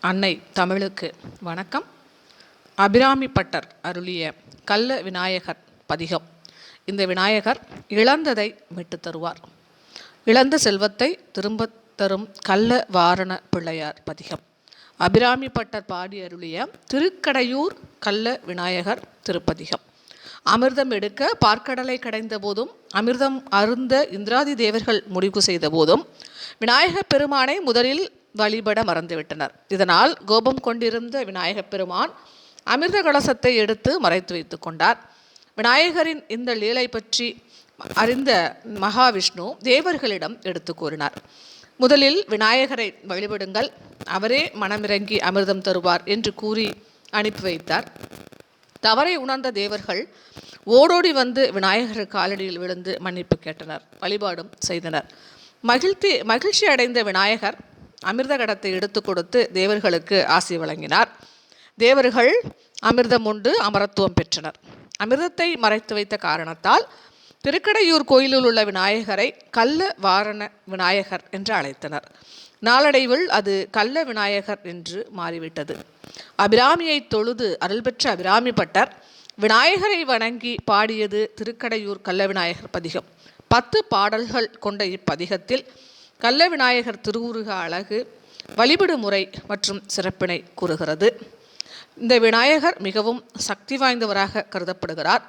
அன்னை தமிழுக்கு வணக்கம். அபிராமி பட்டர் அருளிய கள்ள விநாயகர் பதிகம். இந்த விநாயகர் இழந்ததை மீட்டுத் தருவார். இழந்த செல்வத்தை திரும்பத் தரும் கள்ள வாரண பிள்ளையார் பதிகம். அபிராமி பட்டர் பாடி அருளிய திருக்கடையூர் கள்ள விநாயகர் திருப்பதிகம். அமிர்தம் எடுக்க பார்க்கடலை கடைந்த போதும் அமிர்தம் அருந்த இந்திராதி தேவர்கள் முடிவு செய்த போதும் விநாயகப் பெருமானை முதலில் வழிபட மறந்துவிட்டனர். இதனால் கோபம் கொண்டிருந்த விநாயகப் பெருமான் அமிர்த கலசத்தை எடுத்து மறைத்து வைத்து கொண்டார். விநாயகரின் இந்த லீலை பற்றி அறிந்த மகாவிஷ்ணு தேவர்களிடம் எடுத்து கூறினார். முதலில் விநாயகரை வழிபடுங்கள் அவரே மனமிறங்கி அமிர்தம் தருவார் என்று கூறி அனுப்பி வைத்தார். தவறை உணர்ந்த தேவர்கள் ஓடோடி வந்து விநாயகர் காலடியில் விழுந்து மன்னிப்பு கேட்டனர் வழிபாடும் செய்தனர். மகிழ்த்தி மகிழ்ச்சி அடைந்த விநாயகர் அமிர்த கடத்தை எடுத்து கொடுத்து தேவர்களுக்கு ஆசி வழங்கினார். தேவர்கள் அமிர்தம் உண்டு அமரத்துவம் பெற்றனர். அமிர்தத்தை மறைத்து வைத்த காரணத்தால் திருக்கடையூர் கோயிலில் உள்ள விநாயகரை கள்ள வாரண விநாயகர் என்று அழைத்தனர். நாளடைவில் அது கல்ல விநாயகர் என்று மாறிவிட்டது. அபிராமியை தொழுது அருள் பெற்ற அபிராமி பட்டர் விநாயகரை வணங்கி பாடியது திருக்கடையூர் கள்ள விநாயகர் பதிகம். பத்து பாடல்கள் கொண்ட இப்பதிகத்தில் கள்ள விநாயகர் திருவுருக அழகு வழிபடு முறை மற்றும் சிறப்பினை கூறுகிறது. இந்த விநாயகர் மிகவும் சக்தி வாய்ந்தவராக கருதப்படுகிறார்.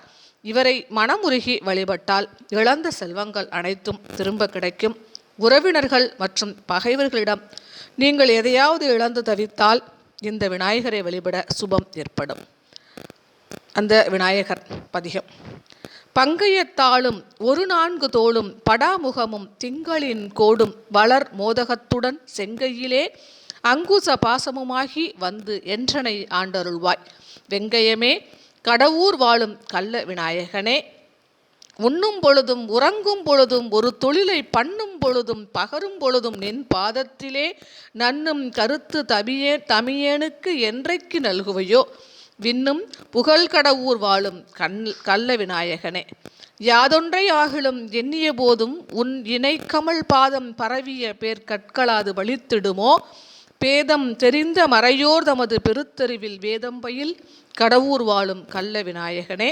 இவரை மனமுருகி வழிபட்டால் இழந்த செல்வங்கள் அனைத்தும் திரும்ப கிடைக்கும். உறவினர்கள் மற்றும் பகைவர்களிடம் நீங்கள் எதையாவது இழந்து தவித்தால் இந்த விநாயகரை வழிபட சுபம் ஏற்படும். அந்த விநாயகர் பதிகம். பங்கையத்தாளும் ஒரு நான்கு தோளும் படாமுகமும் திங்களின் கோடும் வளர் மோதகத்துடன் செங்கையிலே அங்குச பாசமுமாகி வந்து என்றனை ஆண்டருள்வாய். வெங்கையமே கடவுர் வாழும் கள்ள விநாயகனே உண்ணும் பொழுதும் உறங்கும் பொழுதும் ஒரு தொழிலை பண்ணும் பொழுதும் பகரும் பொழுதும் நின் பாதத்திலே நன்னும் கருத்து தபியே தமியேனுக்கு என்றைக்கு நல்குவையோ விண்ணும் புகழ்கடவூர் வாழும் கண் கள்ள விநாயகனே. யாதொன்றை ஆகிலும் எண்ணிய போதும் உன் இணை கமல் பாதம் பரவிய பேர் கற்களாது வலித்திடுமோ பேதம் தெரிந்த மறையோர் தமது பெருத்தெருவில் வேதம்பையில் கடவுர் வாழும் கள்ள விநாயகனே.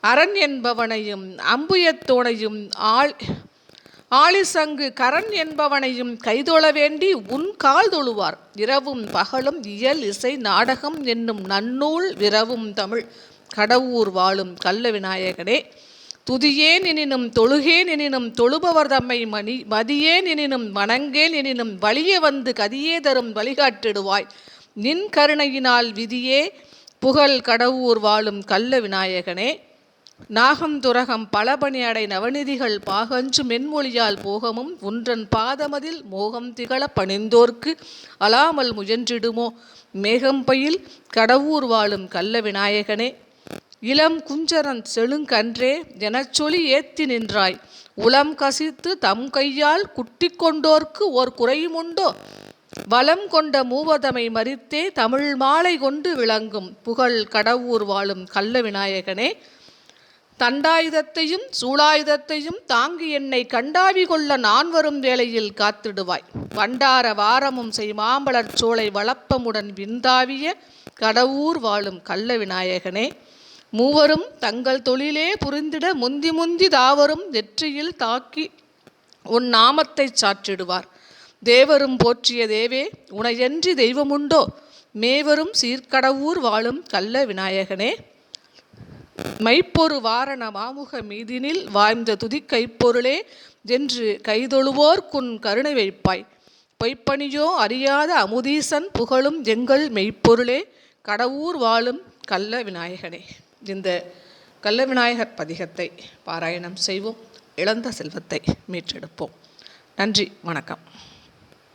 அரண் என்பவனையும் அம்புயத்தோனையும் ஆள் ஆளிசங்கு கரண் என்பவனையும் கைதொழ வேண்டி உன் கால் தொழுவார். இரவும் பகலும் இயல் இசை நாடகம் என்னும் நன்னூல் விரவும் தமிழ். கடவுர் வாழும் கள்ள விநாயகனே துதியேன் எனினும் தொழுகேன் எனினும் தொழுபவர் தம்மை மணி மதியேன் எனினும் வணங்கேன் எனினும் வழியே வந்து கதியே தரும் வழிகாட்டிடுவாய். நின் கருணையினால் விதியே புகழ் கடவுர் வாழும் கள்ள விநாயகனே. நாகம் துரகம் பலபணி அடை நவநிதிகள் பாகஞ்சு மென்மொழியால் போகமும் உன்றன் பாதமதில் மோகம் திகழ பணிந்தோர்க்கு அலாமல் முயன்றிடுமோ? மேகம்பையில் கடவுர் வாழும் கள்ள விநாயகனே இளம் குஞ்சரன் செழுங்கன்றே எனச் சொல்லி ஏத்தி நின்றாய். உளம் கசித்து தம் கையால் குட்டி கொண்டோர்க்கு ஓர் குறையுமுண்டோ வளம் கொண்ட மூவதமை மறித்தே தமிழ் மாலை கொண்டு விளங்கும் புகழ் கடவுர் வாழும் கள்ள விநாயகனே தண்டாயுதத்தையும் சூளாயுதத்தையும் தாங்கி என்னை கண்டாவி கொள்ள நான் வரும் வேளையில் காத்திடுவாய். வண்டார வாரமும் செய் மாம்பழற் சோலை வளப்பமுடன் விந்தாவிய கடவுர் வாழும் கள்ள விநாயகனே மூவரும் தங்கள் தொழிலே புரிந்திட முந்தி முந்தி தாவரும் வெற்றியில் தாக்கி உன் நாமத்தை சாற்றிடுவார். தேவரும் போற்றிய தேவே உனையன்றி தெய்வமுண்டோ? மேவரும் சீர்கடவூர் வாழும் கள்ள விநாயகனே மைப்பொரு வாரண மாமுக மீதினில் வாய்ந்த துதி கைப்பொருளே என்று கைதொழுவோர்க்குன் கருணை வைப்பாய். பொய்ப்பணியோ அறியாத அமுதீசன் புகழும் எங்கள் மெய்ப்பொருளே கடவுர் வாழும் கள்ள விநாயகனே. இந்த கள்ள விநாயகர் பதிகத்தை பாராயணம் செய்வோம். இழந்த செல்வத்தை மீட்டெடுப்போம். நன்றி வணக்கம்.